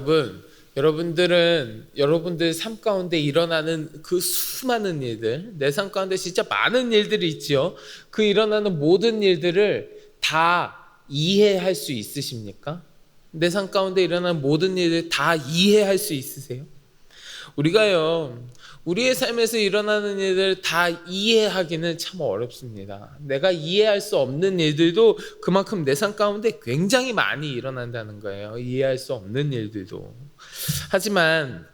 여러분, 여러분들은 여러분들 삶 가운데 일어나는 그 수많은 일들, 내 삶 가운데 진짜 많은 일들이 있지요. 그 일어나는 모든 일들을 다 이해할 수 있으십니까? 내 삶 가운데 일어나는 모든 일들 다 이해할 수 있으세요? 우리가요, 우리의 삶에서 일어나는 일들 다 이해하기는 참 어렵습니다. 내가 이해할 수 없는 일들도 그만큼 내 삶 가운데 굉장히 많이 일어난다는 거예요. 이해할 수 없는 일들도. 하지만,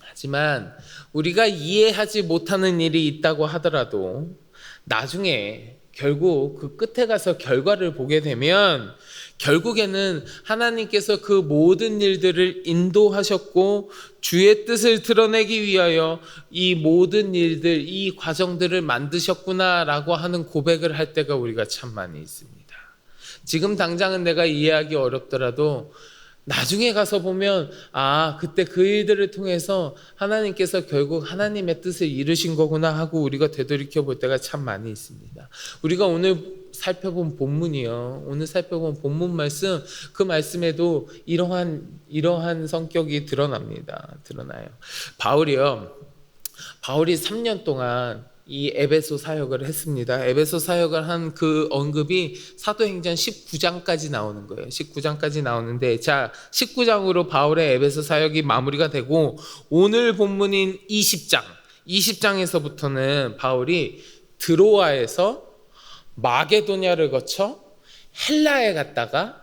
하지만, 우리가 이해하지 못하는 일이 있다고 하더라도 나중에 결국 그 끝에 가서 결과를 보게 되면 결국에는 하나님께서 그 모든 일들을 인도하셨고 주의 뜻을 드러내기 위하여 이 모든 일들, 이 과정들을 만드셨구나라고 하는 고백을 할 때가 우리가 참 많이 있습니다. 지금 당장은 내가 이해하기 어렵더라도 나중에 가서 보면 아 그때 그 일들을 통해서 하나님께서 결국 하나님의 뜻을 이루신 거구나 하고 우리가 되돌이켜 볼 때가 참 많이 있습니다. 우리가 오늘 살펴본 본문이요. 오늘 살펴본 본문 말씀 그 말씀에도 이러한 이러한 성격이 드러납니다. 드러나요. 바울이요. 바울이 3년 동안 이 에베소 사역을 했습니다. 에베소 사역을 한 그 언급이 사도행전 19장까지 나오는 거예요. 19장까지 나오는데 자, 19장으로 바울의 에베소 사역이 마무리가 되고 오늘 본문인 20장, 20장에서부터는 바울이 드로아에서 마게도냐를 거쳐 헬라에 갔다가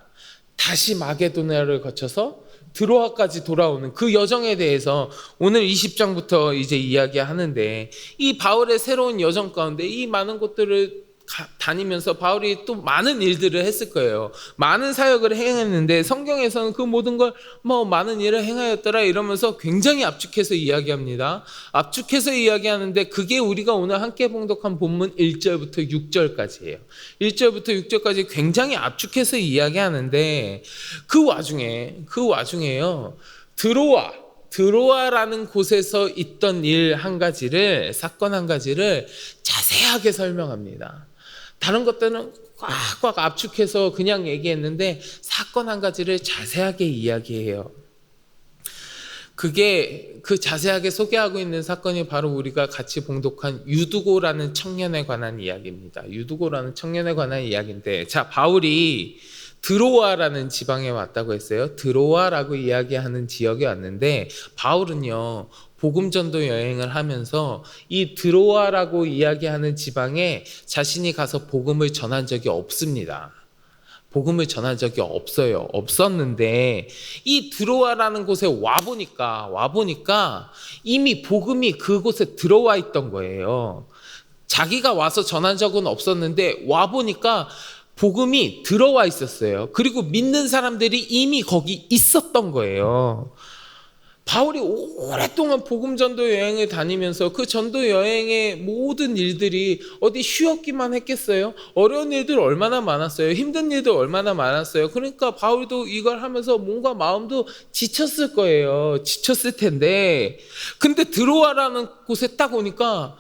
다시 마게도냐를 거쳐서 드로아까지 돌아오는 그 여정에 대해서 오늘 20장부터 이제 이야기하는데 이 바울의 새로운 여정 가운데 이 많은 곳들을 다니면서 바울이 또 많은 일들을 했을 거예요. 많은 사역을 행했는데 성경에서는 그 모든 걸 뭐 많은 일을 행하였더라 이러면서 굉장히 압축해서 이야기합니다. 압축해서 이야기하는데 그게 우리가 오늘 함께 봉독한 본문 1절부터 6절까지예요. 1절부터 6절까지 굉장히 압축해서 이야기하는데 그 와중에 그 와중에요. 들어와 드로아라는 곳에서 있던 일 한 가지를 사건 한 가지를 자세하게 설명합니다. 다른 것들은 꽉꽉 압축해서 그냥 얘기했는데 사건 한 가지를 자세하게 이야기해요. 그게 그 자세하게 소개하고 있는 사건이 바로 우리가 같이 봉독한 유두고라는 청년에 관한 이야기입니다. 유두고라는 청년에 관한 이야기인데, 자, 바울이 드로아라는 지방에 왔다고 했어요. 드로아라고 이야기하는 지역에 왔는데, 바울은요, 복음 전도 여행을 하면서 이 드로아라고 이야기하는 지방에 자신이 가서 복음을 전한 적이 없습니다. 복음을 전한 적이 없어요. 없었는데 이 드로아라는 곳에 와 보니까 와 보니까 이미 복음이 그곳에 들어와 있던 거예요. 자기가 와서 전한 적은 없었는데 와 보니까 복음이 들어와 있었어요. 그리고 믿는 사람들이 이미 거기 있었던 거예요. 바울이 오랫동안 복음 전도 여행을 다니면서 그 전도 여행의 모든 일들이 어디 쉬었기만 했겠어요? 어려운 일들 얼마나 많았어요? 힘든 일들 얼마나 많았어요? 그러니까 바울도 이걸 하면서 뭔가 마음도 지쳤을 거예요. 지쳤을 텐데. 근데 들어와라는 곳에 딱 오니까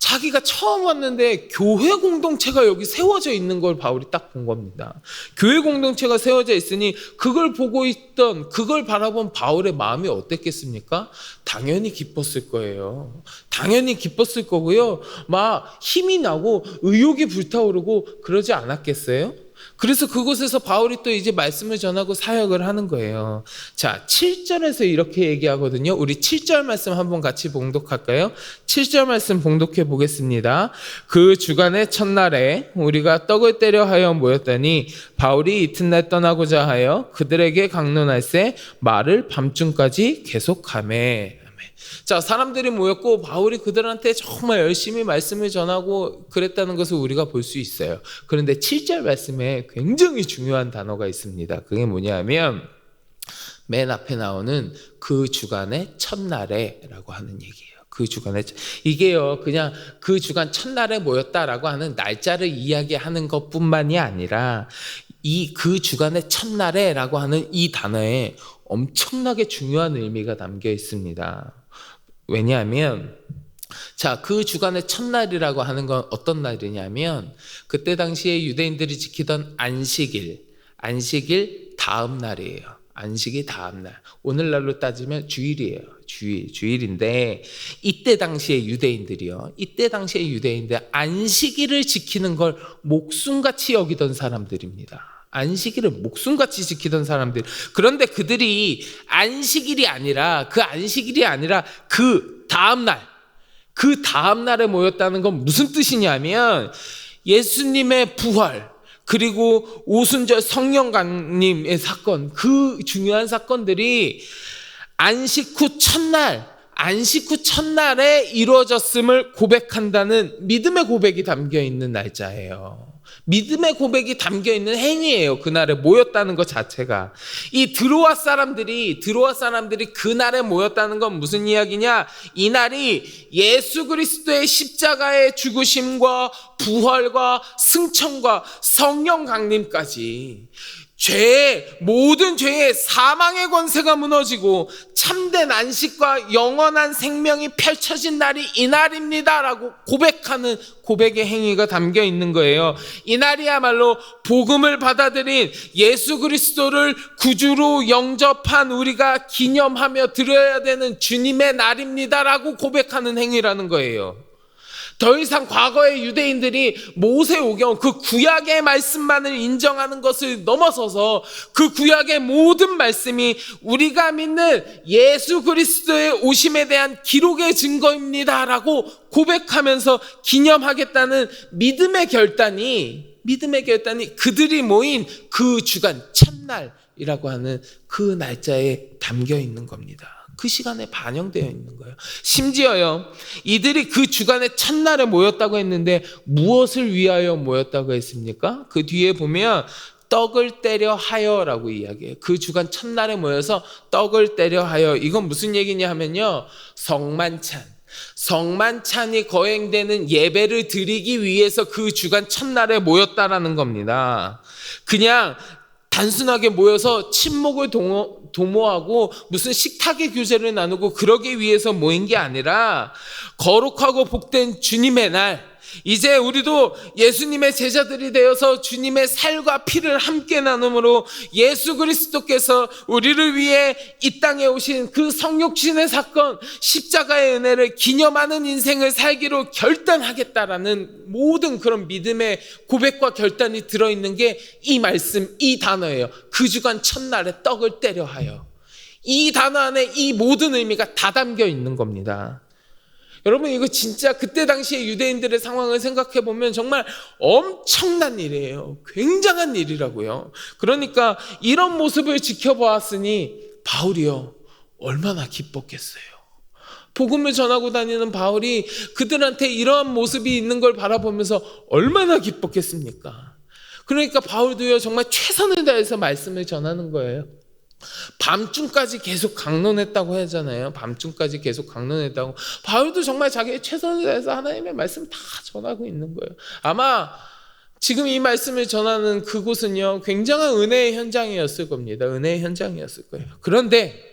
자기가 처음 왔는데 교회 공동체가 여기 세워져 있는 걸 바울이 딱 본 겁니다. 교회 공동체가 세워져 있으니 그걸 보고 있던 그걸 바라본 바울의 마음이 어땠겠습니까? 당연히 기뻤을 거예요. 당연히 기뻤을 거고요. 막 힘이 나고 의욕이 불타오르고 그러지 않았겠어요? 그래서 그곳에서 바울이 또 이제 말씀을 전하고 사역을 하는 거예요. 자, 7절에서 이렇게 얘기하거든요. 우리 7절 말씀 한번 같이 봉독할까요? 7절 말씀 봉독해 보겠습니다. 그 주간의 첫날에 우리가 떡을 때려 하여 모였더니 바울이 이튿날 떠나고자 하여 그들에게 강론할세 말을 밤중까지 계속하매. 자, 사람들이 모였고 바울이 그들한테 정말 열심히 말씀을 전하고 그랬다는 것을 우리가 볼 수 있어요. 그런데 7절 말씀에 굉장히 중요한 단어가 있습니다. 그게 뭐냐면 맨 앞에 나오는 그 주간의 첫날에라고 하는 얘기예요. 그 주간에 이게요 그냥 그 주간 첫날에 모였다라고 하는 날짜를 이야기하는 것뿐만이 아니라 이 그 주간의 첫날에라고 하는 이 단어에 엄청나게 중요한 의미가 담겨 있습니다. 왜냐하면 자, 그 주간의 첫날이라고 하는 건 어떤 날이냐면 그때 당시에 유대인들이 지키던 안식일, 안식일 다음 날이에요. 안식이 다음 날. 오늘날로 따지면 주일이에요. 주일, 주일인데 이때 당시에 유대인들이요. 이때 당시에 유대인들 안식일을 지키는 걸 목숨같이 여기던 사람들입니다. 안식일을 목숨같이 지키던 사람들. 그런데 그들이 안식일이 아니라 그 안식일이 아니라 그 다음 날, 그 다음 날에 모였다는 건 무슨 뜻이냐면 예수님의 부활, 그리고 오순절 성령감님의 사건, 그 중요한 사건들이 안식 후 첫날, 안식 후 첫날에 이루어졌음을 고백한다는 믿음의 고백이 담겨 있는 날짜예요. 믿음의 고백이 담겨 있는 행위예요. 그날에 모였다는 것 자체가. 이 드로아 사람들이, 드로아 사람들이 그날에 모였다는 건 무슨 이야기냐? 이 날이 예수 그리스도의 십자가의 죽으심과 부활과 승천과 성령 강림까지 죄의 모든 죄의 사망의 권세가 무너지고 참된 안식과 영원한 생명이 펼쳐진 날이 이날입니다라고 고백하는 고백의 행위가 담겨 있는 거예요. 이날이야말로 복음을 받아들인 예수 그리스도를 구주로 영접한 우리가 기념하며 드려야 되는 주님의 날입니다라고 고백하는 행위라는 거예요. 더 이상 과거의 유대인들이 모세오경 그 구약의 말씀만을 인정하는 것을 넘어서서 그 구약의 모든 말씀이 우리가 믿는 예수 그리스도의 오심에 대한 기록의 증거입니다라고 고백하면서 기념하겠다는 믿음의 결단이 믿음의 결단이 그들이 모인 그 주간 첫날이라고 하는 그 날짜에 담겨 있는 겁니다. 그 시간에 반영되어 있는 거예요. 심지어요, 이들이 그 주간의 첫날에 모였다고 했는데 무엇을 위하여 모였다고 했습니까? 그 뒤에 보면 떡을 때려 하여라고 이야기해요. 그 주간 첫날에 모여서 떡을 때려 하여. 이건 무슨 얘기냐 하면요. 성만찬. 성만찬이 거행되는 예배를 드리기 위해서 그 주간 첫날에 모였다라는 겁니다. 그냥 단순하게 모여서 침묵을 동호, 도모하고 무슨 식탁의 교제를 나누고 그러기 위해서 모인 게 아니라 거룩하고 복된 주님의 날, 이제 우리도 예수님의 제자들이 되어서 주님의 살과 피를 함께 나눔으로 예수 그리스도께서 우리를 위해 이 땅에 오신 그 성육신의 사건, 십자가의 은혜를 기념하는 인생을 살기로 결단하겠다라는 모든 그런 믿음의 고백과 결단이 들어있는 게 이 말씀, 이 단어예요. 그 주간 첫날에 떡을 때려 하여. 이 단어 안에 이 모든 의미가 다 담겨 있는 겁니다. 여러분 이거 진짜 그때 당시에 유대인들의 상황을 생각해 보면 정말 엄청난 일이에요. 굉장한 일이라고요. 그러니까 이런 모습을 지켜보았으니 바울이요 얼마나 기뻤겠어요. 복음을 전하고 다니는 바울이 그들한테 이러한 모습이 있는 걸 바라보면서 얼마나 기뻤겠습니까? 그러니까 바울도요 정말 최선을 다해서 말씀을 전하는 거예요. 밤중까지 계속 강론했다고 하잖아요. 밤중까지 계속 강론했다고. 바울도 정말 자기의 최선을 다해서 하나님의 말씀 다 전하고 있는 거예요. 아마 지금 이 말씀을 전하는 그곳은요, 굉장한 은혜의 현장이었을 겁니다. 은혜의 현장이었을 거예요. 그런데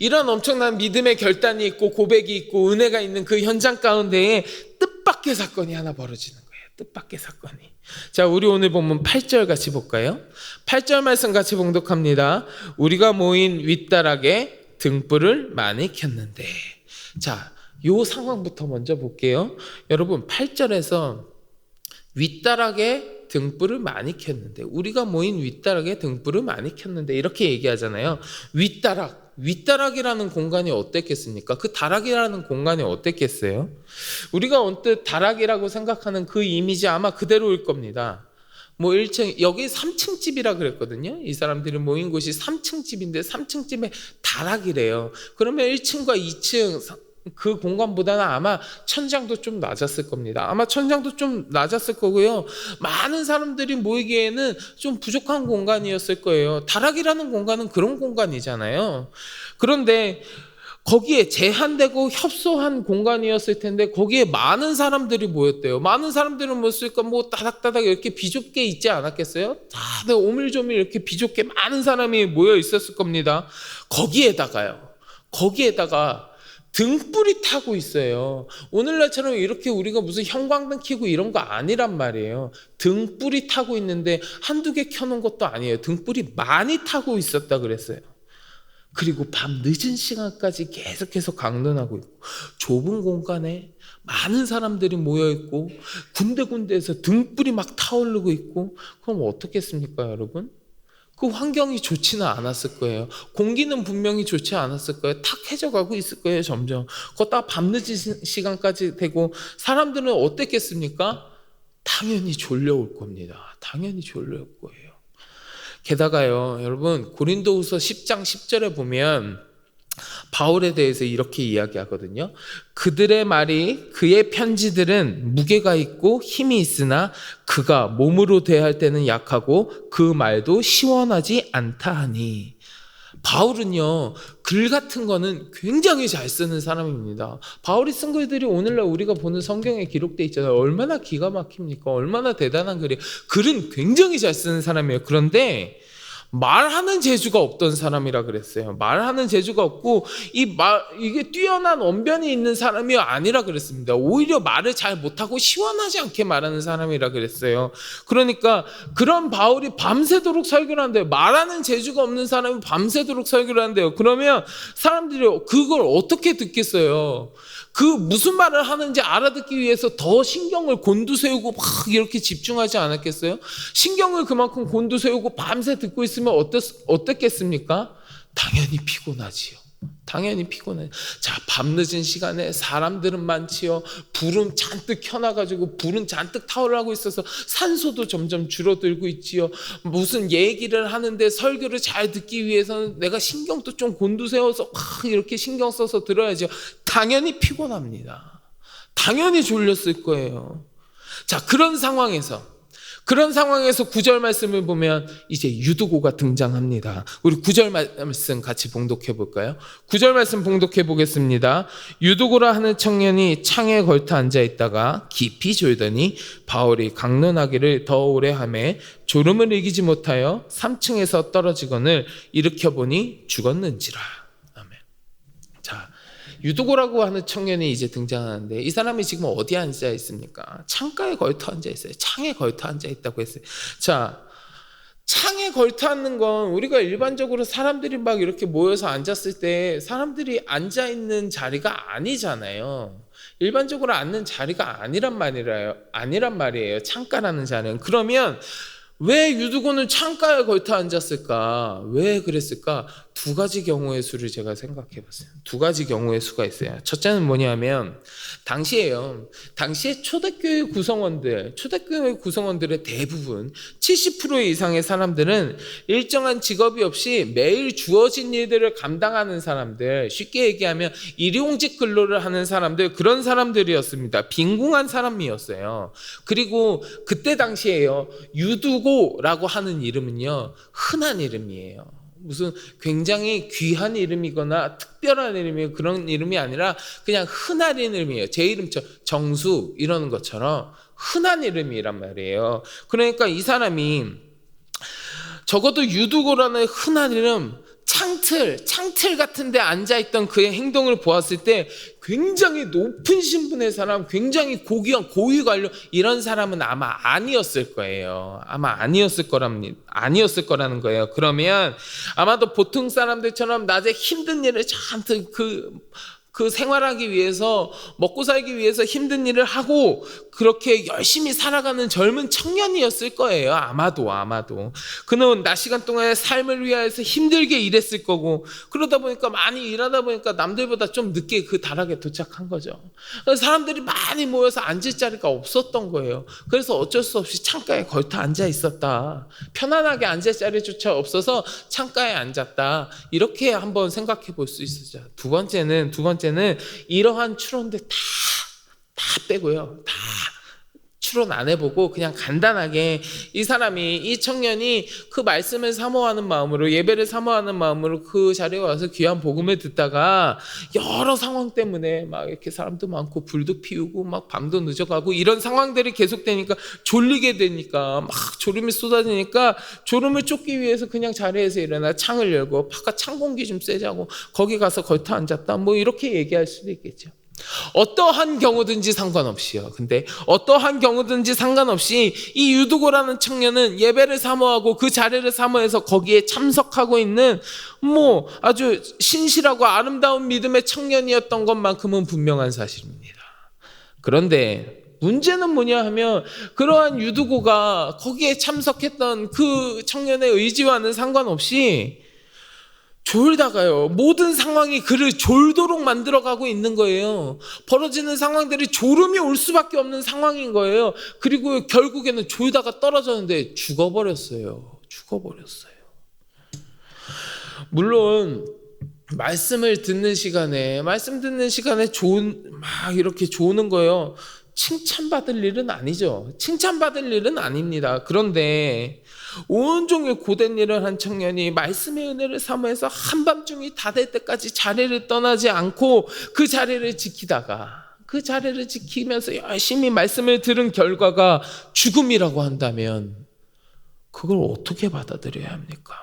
이런 엄청난 믿음의 결단이 있고 고백이 있고 은혜가 있는 그 현장 가운데에 뜻밖의 사건이 하나 벌어지는 거예요. 뜻밖의 사건이. 자, 우리 오늘 본문 8절 같이 볼까요? 8절 말씀 같이 봉독합니다. 우리가 모인 윗다락에 등불을 많이 켰는데. 자, 요 상황부터 먼저 볼게요. 여러분, 8절에서 윗다락에 등불을 많이 켰는데 우리가 모인 윗다락에 등불을 많이 켰는데 이렇게 얘기하잖아요. 윗다락 윗다락이라는 공간이 어땠겠습니까? 그 다락이라는 공간이 어땠겠어요? 우리가 언뜻 다락이라고 생각하는 그 이미지 아마 그대로일 겁니다. 뭐 1층 여기 3층 집이라 그랬거든요. 이 사람들이 모인 곳이 3층 집인데 3층 집에 다락이래요. 그러면 1층과 2층 그 공간보다는 아마 천장도 좀 낮았을 겁니다. 아마 천장도 좀 낮았을 거고요. 많은 사람들이 모이기에는 좀 부족한 공간이었을 거예요. 다락이라는 공간은 그런 공간이잖아요. 그런데 거기에 제한되고 협소한 공간이었을 텐데 거기에 많은 사람들이 모였대요. 많은 사람들은 모였으니까 뭐 따닥따닥 이렇게 비좁게 있지 않았겠어요? 다들 오밀조밀 이렇게 비좁게 많은 사람이 모여 있었을 겁니다. 거기에다가요. 거기에다가 등불이 타고 있어요. 오늘날처럼 이렇게 우리가 무슨 형광등 켜고 이런 거 아니란 말이에요. 등불이 타고 있는데 한두 개 켜놓은 것도 아니에요. 등불이 많이 타고 있었다 그랬어요. 그리고 밤 늦은 시간까지 계속해서 강론하고 있고 좁은 공간에 많은 사람들이 모여 있고 군데군데에서 등불이 막 타오르고 있고 그럼 어떻겠습니까, 여러분? 그 환경이 좋지는 않았을 거예요. 공기는 분명히 좋지 않았을 거예요. 탁해져 가고 있을 거예요, 점점. 걷다가 밤늦은 시간까지 되고 사람들은 어땠겠습니까? 당연히 졸려올 겁니다. 당연히 졸려올 거예요. 게다가요, 여러분, 고린도후서 10장 10절에 보면 바울에 대해서 이렇게 이야기하거든요. 그들의 말이 그의 편지들은 무게가 있고 힘이 있으나 그가 몸으로 대할 때는 약하고 그 말도 시원하지 않다 하니 바울은요, 글 같은 거는 굉장히 잘 쓰는 사람입니다. 바울이 쓴 글들이 오늘날 우리가 보는 성경에 기록돼 있잖아요. 얼마나 기가 막힙니까? 얼마나 대단한 글이. 글은 굉장히 잘 쓰는 사람이에요. 그런데 말하는 재주가 없던 사람이라 그랬어요. 말하는 재주가 없고 이 말 이게 뛰어난 언변이 있는 사람이 아니라 그랬습니다. 오히려 말을 잘 못하고 시원하지 않게 말하는 사람이라 그랬어요. 그러니까 그런 바울이 밤새도록 설교를 한대요. 말하는 재주가 없는 사람이 밤새도록 설교를 한대요. 그러면 사람들이 그걸 어떻게 듣겠어요? 그 무슨 말을 하는지 알아듣기 위해서 더 신경을 곤두세우고 막 이렇게 집중하지 않았겠어요? 신경을 그만큼 곤두세우고 밤새 듣고 있으면 어떻, 어떻겠습니까? 당연히 피곤하지요. 당연히 피곤해. 자, 밤늦은 시간에 사람들은 많지요. 불은 잔뜩 켜놔가지고 불은 잔뜩 타오르고 있어서 산소도 점점 줄어들고 있지요. 무슨 얘기를 하는데 설교를 잘 듣기 위해서는 내가 신경도 좀 곤두세워서 막 이렇게 신경 써서 들어야죠. 당연히 피곤합니다. 당연히 졸렸을 거예요. 자, 그런 상황에서 그런 상황에서 구절 말씀을 보면 이제 유두고가 등장합니다. 우리 구절 말씀 같이 봉독해 볼까요? 구절 말씀 봉독해 보겠습니다. 유두고라 하는 청년이 창에 걸터 앉아 있다가 깊이 졸더니 바울이 강론하기를 더 오래 함에 졸음을 이기지 못하여 3층에서 떨어지거늘 일으켜 보니 죽었는지라. 유두고라고 하는 청년이 이제 등장하는데 이 사람이 지금 어디 앉아 있습니까? 창가에 걸터 앉아 있어요. 창에 걸터 앉아 있다고 했어요. 자, 창에 걸터 앉는 건 우리가 일반적으로 사람들이 막 이렇게 모여서 앉았을 때 사람들이 앉아 있는 자리가 아니잖아요. 일반적으로 앉는 자리가 아니란 말이에요. 아니란 말이에요. 창가라는 자리는. 그러면 왜 유두고는 창가에 걸터 앉았을까? 왜 그랬을까? 두 가지 경우의 수를 제가 생각해 봤어요. 두 가지 경우의 수가 있어요. 첫째는 뭐냐면, 당시에요. 당시에 초대교회 구성원들, 초대교회 구성원들의 대부분 70% 이상의 사람들은 일정한 직업이 없이 매일 주어진 일들을 감당하는 사람들, 쉽게 얘기하면 일용직 근로를 하는 사람들, 그런 사람들이었습니다. 빈궁한 사람이었어요. 그리고 그때 당시에요. 유두고라고 하는 이름은요, 흔한 이름이에요. 무슨 굉장히 귀한 이름이거나 특별한 이름이 그런 이름이 아니라 그냥 흔한 이름이에요. 제 이름처럼 정수 이러는 것처럼 흔한 이름이란 말이에요. 그러니까 이 사람이 적어도 유두고라는 흔한 이름 창틀, 창틀 같은 데 앉아있던 그의 행동을 보았을 때 굉장히 높은 신분의 사람, 굉장히 고귀한 고위 관료, 이런 사람은 아마 아니었을 거예요. 아마 아니었을 거랍니다. 아니었을 거라는 거예요. 그러면 아마도 보통 사람들처럼 낮에 힘든 일을 잔뜩 그, 그 생활하기 위해서 먹고 살기 위해서 힘든 일을 하고 그렇게 열심히 살아가는 젊은 청년이었을 거예요. 아마도 아마도 그는 낮 시간 동안에 삶을 위하여서 힘들게 일했을 거고 그러다 보니까 많이 일하다 보니까 남들보다 좀 늦게 그 다락에 도착한 거죠. 사람들이 많이 모여서 앉을 자리가 없었던 거예요. 그래서 어쩔 수 없이 창가에 걸터 앉아 있었다. 편안하게 앉을 자리조차 없어서 창가에 앉았다. 이렇게 한번 생각해 볼 수 있었죠. 두 번째는 두 번째 는 이러한 추론들 다 다 빼고요. 다 추론 안 해보고 그냥 간단하게 이 사람이 이 청년이 그 말씀을 사모하는 마음으로 예배를 사모하는 마음으로 그 자리에 와서 귀한 복음을 듣다가 여러 상황 때문에 막 이렇게 사람도 많고 불도 피우고 막 밤도 늦어가고 이런 상황들이 계속되니까 졸리게 되니까 막 졸음이 쏟아지니까 졸음을 쫓기 위해서 그냥 자리에서 일어나 창을 열고 바깥 찬 공기 좀 쐬자고 거기 가서 걸터 앉았다 뭐 이렇게 얘기할 수도 있겠죠. 어떠한 경우든지 상관없이요. 근데 어떠한 경우든지 상관없이 이 유두고라는 청년은 예배를 사모하고 그 자리를 사모해서 거기에 참석하고 있는 뭐 아주 신실하고 아름다운 믿음의 청년이었던 것만큼은 분명한 사실입니다. 그런데 문제는 뭐냐 하면 그러한 유두고가 거기에 참석했던 그 청년의 의지와는 상관없이 졸다가요. 모든 상황이 그를 졸도록 만들어가고 있는 거예요. 벌어지는 상황들이 졸음이 올 수밖에 없는 상황인 거예요. 그리고 결국에는 졸다가 떨어졌는데 죽어버렸어요. 죽어버렸어요. 물론 말씀을 듣는 시간에 말씀 듣는 시간에 좋은 막 이렇게 좋는 거예요. 칭찬받을 일은 아니죠. 칭찬받을 일은 아닙니다. 그런데 온종일 고된 일을 한 청년이 말씀의 은혜를 사모해서 한밤중이 다 될 때까지 자리를 떠나지 않고 그 자리를 지키다가 그 자리를 지키면서 열심히 말씀을 들은 결과가 죽음이라고 한다면 그걸 어떻게 받아들여야 합니까?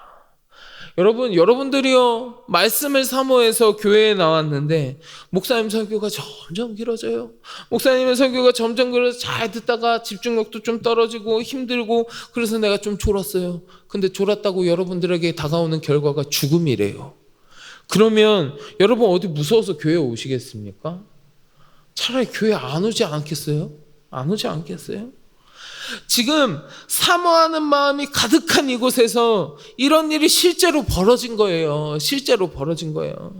여러분, 여러분들이요, 말씀을 사모해서 교회에 나왔는데, 목사님 설교가 점점 길어져요. 목사님의 설교가 점점 길어서 잘 듣다가 집중력도 좀 떨어지고 힘들고, 그래서 내가 좀 졸았어요. 근데 졸았다고 여러분들에게 다가오는 결과가 죽음이래요. 그러면 여러분 어디 무서워서 교회 오시겠습니까? 차라리 교회 안 오지 않겠어요? 안 오지 않겠어요? 지금 사모하는 마음이 가득한 이곳에서 이런 일이 실제로 벌어진 거예요. 실제로 벌어진 거예요.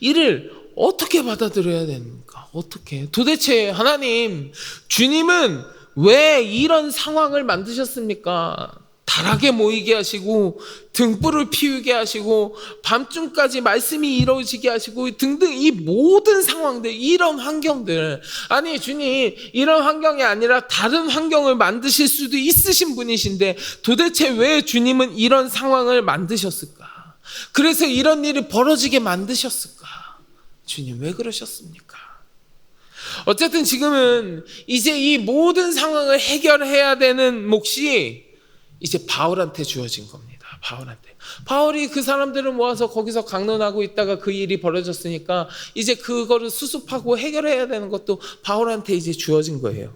이를 어떻게 받아들여야 됩니까? 어떻게? 도대체 하나님, 주님은 왜 이런 상황을 만드셨습니까? 달하게 모이게 하시고 등불을 피우게 하시고 밤중까지 말씀이 이루어지게 하시고 등등 이 모든 상황들 이런 환경들 아니 주님 이런 환경이 아니라 다른 환경을 만드실 수도 있으신 분이신데 도대체 왜 주님은 이런 상황을 만드셨을까? 그래서 이런 일이 벌어지게 만드셨을까? 주님 왜 그러셨습니까? 어쨌든 지금은 이제 이 모든 상황을 해결해야 되는 몫이 이제 바울한테 주어진 겁니다. 바울한테. 바울이 그 사람들을 모아서 거기서 강론하고 있다가 그 일이 벌어졌으니까 이제 그거를 수습하고 해결해야 되는 것도 바울한테 이제 주어진 거예요.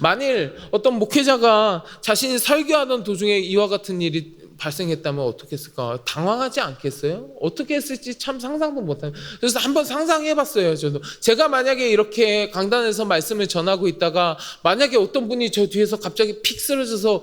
만일 어떤 목회자가 자신이 설교하던 도중에 이와 같은 일이 발생했다면 어떻게 했을까? 당황하지 않겠어요? 어떻게 했을지 참 상상도 못해요. 그래서 한번 상상해봤어요. 저도 제가 만약에 이렇게 강단에서 말씀을 전하고 있다가 만약에 어떤 분이 저 뒤에서 갑자기 픽 쓰러져서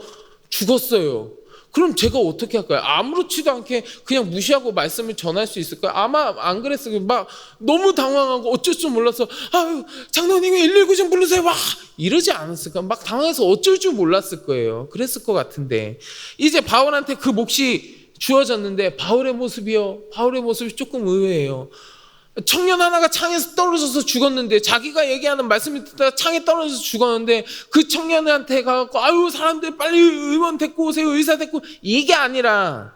죽었어요. 그럼 제가 어떻게 할까요? 아무렇지도 않게 그냥 무시하고 말씀을 전할 수 있을까요? 아마 안 그랬어요. 막 너무 당황하고 어쩔 줄 몰라서 아유 장로님이 119 좀 부르세요. 와 이러지 않았을까? 막 당황해서 어쩔 줄 몰랐을 거예요. 그랬을 것 같은데 이제 바울한테 그 몫이 주어졌는데 바울의 모습이요. 바울의 모습이 조금 의외예요. 청년 하나가 창에서 떨어져서 죽었는데 자기가 얘기하는 말씀을 듣다가 창에 떨어져서 죽었는데 그 청년한테 가갖고 아유 사람들 빨리 의원 데리고 오세요 의사 데리고 이게 아니라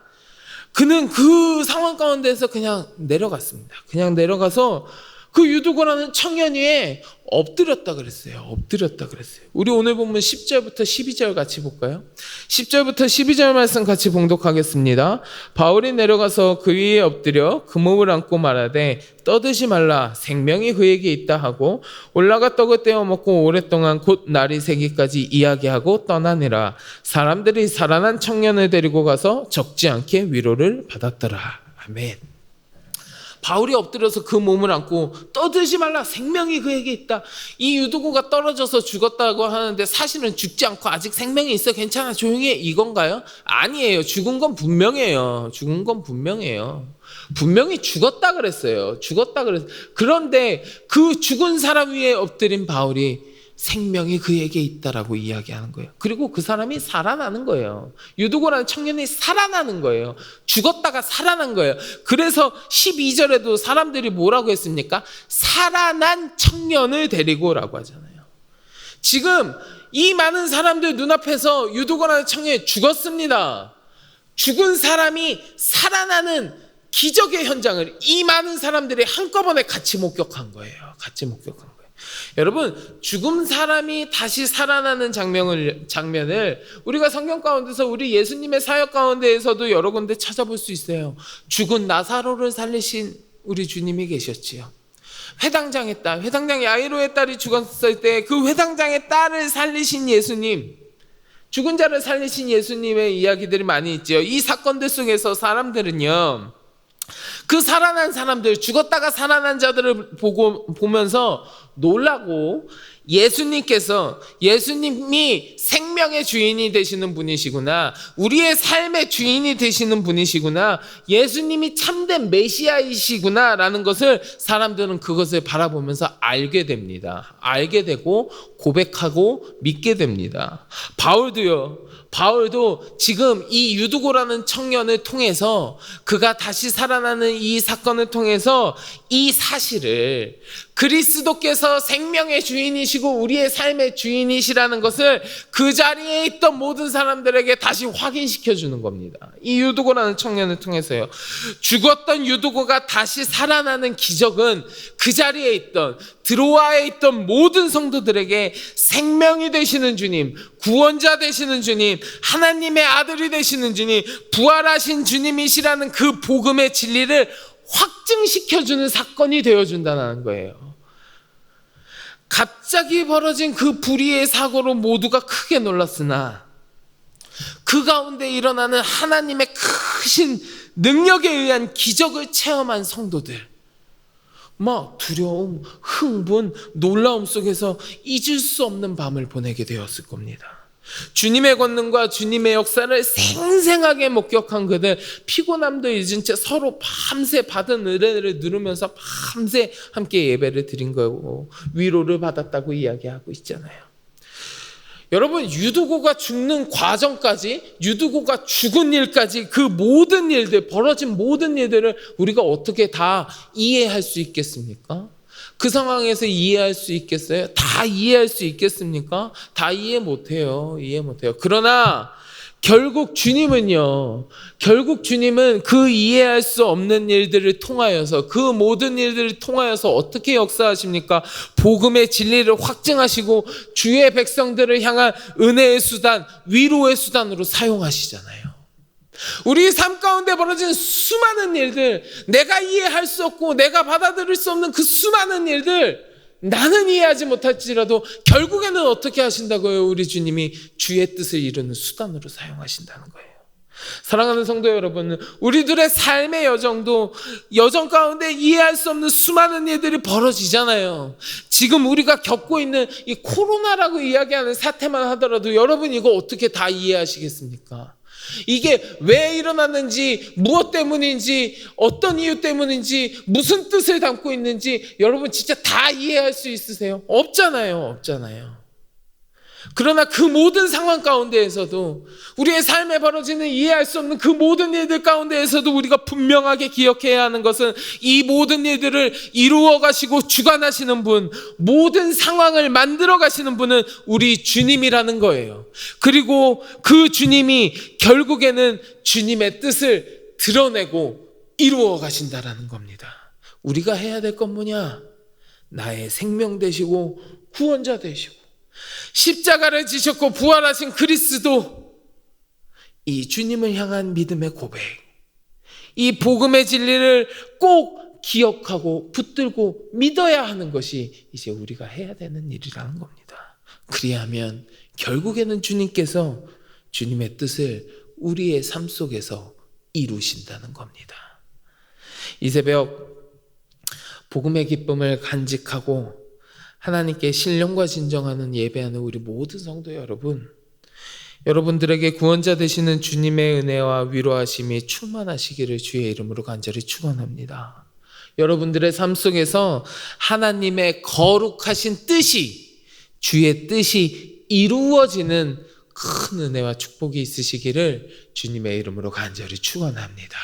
그는 그 상황 가운데서 그냥 내려갔습니다. 그냥 내려가서 그 유두고라는 청년 위에 엎드렸다 그랬어요. 엎드렸다 그랬어요. 우리 오늘 보면 10절부터 12절 같이 볼까요? 10절부터 12절 말씀 같이 봉독하겠습니다. 바울이 내려가서 그 위에 엎드려 그 몸을 안고 말하되 떠드지 말라 생명이 그에게 있다 하고 올라가 떡을 떼어 먹고 오랫동안 곧 날이 새기까지 이야기하고 떠나니라 사람들이 살아난 청년을 데리고 가서 적지 않게 위로를 받았더라. 아멘. 바울이 엎드려서 그 몸을 안고 떠들지 말라 생명이 그에게 있다. 이 유두고가 떨어져서 죽었다고 하는데 사실은 죽지 않고 아직 생명이 있어 괜찮아 조용히 해 이건가요? 아니에요. 죽은 건 분명해요. 죽은 건 분명해요. 분명히 죽었다 그랬어요. 죽었다 그랬어요. 그런데 그 죽은 사람 위에 엎드린 바울이 생명이 그에게 있다라고 이야기하는 거예요. 그리고 그 사람이 살아나는 거예요. 유두고라는 청년이 살아나는 거예요. 죽었다가 살아난 거예요. 그래서 12절에도 사람들이 뭐라고 했습니까? 살아난 청년을 데리고라고 하잖아요. 지금 이 많은 사람들 눈앞에서 유두고라는 청년이 죽었습니다. 죽은 사람이 살아나는 기적의 현장을 이 많은 사람들이 한꺼번에 같이 목격한 거예요. 같이 목격한 거예요. 여러분, 죽은 사람이 다시 살아나는 장면을, 장면을 우리가 성경 가운데서 우리 예수님의 사역 가운데에서도 여러 군데 찾아볼 수 있어요. 죽은 나사로를 살리신 우리 주님이 계셨지요. 회당장의 딸, 회당장 야이로의 딸이 죽었을 때 그 회당장의 딸을 살리신 예수님, 죽은 자를 살리신 예수님의 이야기들이 많이 있죠. 이 사건들 속에서 사람들은요, 그 살아난 사람들, 죽었다가 살아난 자들을 보고, 보면서 놀라고 예수님께서 예수님이 생명의 주인이 되시는 분이시구나. 우리의 삶의 주인이 되시는 분이시구나. 예수님이 참된 메시아이시구나. 라는 것을 사람들은 그것을 바라보면서 알게 됩니다. 알게 되고 고백하고 믿게 됩니다. 바울도요. 바울도 지금 이 유두고라는 청년을 통해서 그가 다시 살아나는 이 사건을 통해서 이 사실을 그리스도께서 생명의 주인이시고 우리의 삶의 주인이시라는 것을 그 자리에 있던 모든 사람들에게 다시 확인시켜 주는 겁니다. 이 유두고라는 청년을 통해서요. 죽었던 유두고가 다시 살아나는 기적은 그 자리에 있던 드로아에 있던 모든 성도들에게 생명이 되시는 주님, 구원자 되시는 주님, 하나님의 아들이 되시는 주님, 부활하신 주님이시라는 그 복음의 진리를 확증시켜주는 사건이 되어준다는 거예요. 갑자기 벌어진 그 불의의 사고로 모두가 크게 놀랐으나 그 가운데 일어나는 하나님의 크신 능력에 의한 기적을 체험한 성도들, 막 두려움, 흥분, 놀라움 속에서 잊을 수 없는 밤을 보내게 되었을 겁니다. 주님의 권능과 주님의 역사를 생생하게 목격한 그들 피곤함도 잊은 채 서로 밤새 받은 은혜를 누르면서 밤새 함께 예배를 드린 거고 위로를 받았다고 이야기하고 있잖아요. 여러분 유두고가 죽는 과정까지 유두고가 죽은 일까지 그 모든 일들 벌어진 모든 일들을 우리가 어떻게 다 이해할 수 있겠습니까? 그 상황에서 이해할 수 있겠어요? 다 이해할 수 있겠습니까? 다 이해 못해요. 이해 못해요. 그러나 결국 주님은요, 결국 주님은 그 이해할 수 없는 일들을 통하여서, 그 모든 일들을 통하여서 어떻게 역사하십니까? 복음의 진리를 확증하시고, 주의 백성들을 향한 은혜의 수단, 위로의 수단으로 사용하시잖아요. 우리 삶 가운데 벌어진 수많은 일들, 내가 이해할 수 없고, 내가 받아들일 수 없는 그 수많은 일들, 나는 이해하지 못할지라도 결국에는 어떻게 하신다고요? 우리 주님이 주의 뜻을 이루는 수단으로 사용하신다는 거예요. 사랑하는 성도 여러분, 우리들의 삶의 여정도 여정 가운데 이해할 수 없는 수많은 일들이 벌어지잖아요. 지금 우리가 겪고 있는 이 코로나라고 이야기하는 사태만 하더라도 여러분 이거 어떻게 다 이해하시겠습니까? 이게 왜 일어났는지, 무엇 때문인지, 어떤 이유 때문인지, 무슨 뜻을 담고 있는지 여러분 진짜 다 이해할 수 있으세요? 없잖아요. 없잖아요. 그러나 그 모든 상황 가운데에서도 우리의 삶에 벌어지는 이해할 수 없는 그 모든 일들 가운데에서도 우리가 분명하게 기억해야 하는 것은 이 모든 일들을 이루어 가시고 주관하시는 분, 모든 상황을 만들어 가시는 분은 우리 주님이라는 거예요. 그리고 그 주님이 결국에는 주님의 뜻을 드러내고 이루어 가신다라는 겁니다. 우리가 해야 될 건 뭐냐? 나의 생명 되시고 구원자 되시고 십자가를 지셨고 부활하신 그리스도 이 주님을 향한 믿음의 고백 이 복음의 진리를 꼭 기억하고 붙들고 믿어야 하는 것이 이제 우리가 해야 되는 일이라는 겁니다. 그리하면 결국에는 주님께서 주님의 뜻을 우리의 삶 속에서 이루신다는 겁니다. 이 새벽 복음의 기쁨을 간직하고 하나님께 신령과 진정하는 예배하는 우리 모든 성도 여러분, 여러분들에게 구원자 되시는 주님의 은혜와 위로하심이 충만하시기를 주의 이름으로 간절히 축원합니다. 여러분들의 삶 속에서 하나님의 거룩하신 뜻이 주의 뜻이 이루어지는 큰 은혜와 축복이 있으시기를 주님의 이름으로 간절히 축원합니다.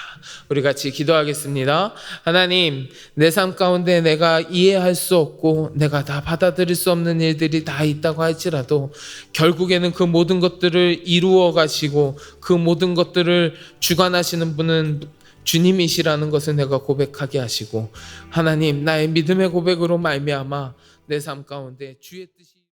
우리 같이 기도하겠습니다. 하나님, 내 삶 가운데 내가 이해할 수 없고 내가 다 받아들일 수 없는 일들이 다 있다고 할지라도 결국에는 그 모든 것들을 이루어 가시고 그 모든 것들을 주관하시는 분은 주님이시라는 것을 내가 고백하게 하시고 하나님 나의 믿음의 고백으로 말미암아 내 삶 가운데 주의 뜻이